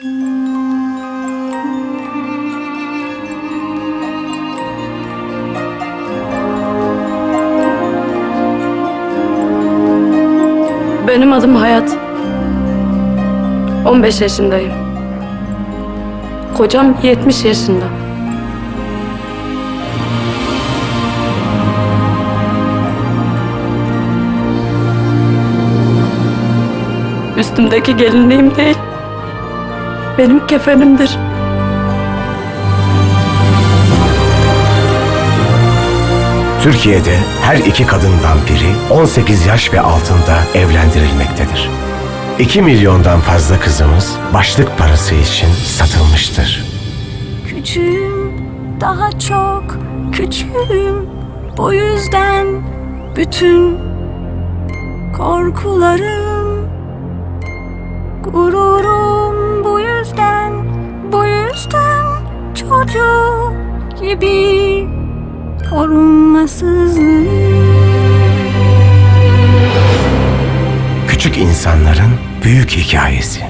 Benim adım Hayat. 15 yaşındayım. Kocam 70 yaşında. Üstümdeki gelinliğim değil. Benim kefenimdir. Türkiye'de her iki kadından biri 18 yaş ve altında evlendirilmektedir. 2 milyondan fazla kızımız başlık parası için satılmıştır. Küçüğüm, daha çok küçüğüm. Bu yüzden bütün korkularım, gururum yüzden, bu yüzden çocuk gibi korunmasızlığım. Küçük insanların büyük hikayesi.